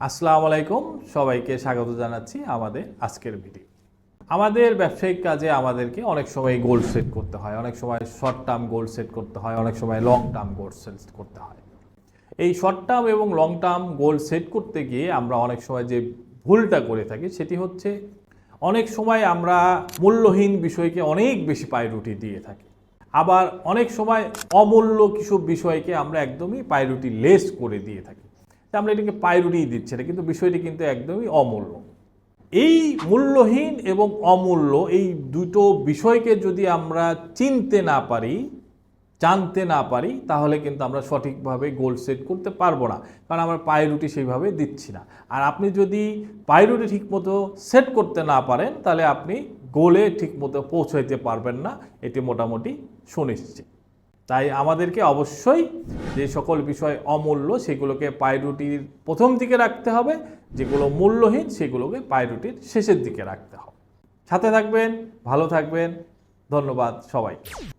আসসালামু আলাইকুম। সবাইকে স্বাগত জানাচ্ছি আমাদের আজকের ভিডিও আমাদের ব্যবসায়িক কাজে আমাদেরকে অনেক সময় গোল সেট করতে হয়, অনেক সময় শর্ট টার্ম গোল সেট করতে হয়, অনেক সময় লং টার্ম গোল সেট করতে হয়। এই শর্ট টার্ম এবং লং টার্ম গোল সেট করতে গিয়ে আমরা অনেক সময় যে ভুলটা করে থাকি সেটি হচ্ছে অনেক সময় আমরা মূল্যহীন বিষয়কে অনেক বেশি পায়রুটি দিয়ে থাকি। আবার অনেক সময় অমূল্য কিছু বিষয়কে আমরা একদমই পায়রুটি লেস করে দিয়ে থাকি। আমরা এটাকে পায়রুটিই দিচ্ছি না কিন্তু বিষয়টি কিন্তু একদমই অমূল্য। এই মূল্যহীন এবং অমূল্য এই দুটো বিষয়কে যদি আমরা চিনতে না পারি, জানতে না পারি, তাহলে কিন্তু আমরা সঠিকভাবে গোল সেট করতে পারব না, কারণ আমরা পায়রুটি সেইভাবে দিচ্ছি না। আর আপনি যদি পায়রুটি ঠিকমতো সেট করতে না পারেন, তাহলে আপনি গোলে ঠিকমতো পৌঁছাইতে পারবেন না, এটি মোটামুটি সুনিশ্চিত। তাই আমাদেরকে অবশ্যই যে সকল বিষয় অমূল্য সেগুলোকে পায়রুটির প্রথম দিকে রাখতে হবে, যেগুলো মূল্যহীন সেগুলোকে পায়রুটির শেষের দিকে রাখতে হবে। সাথে থাকবেন, ভালো থাকবেন, ধন্যবাদ সবাইকে।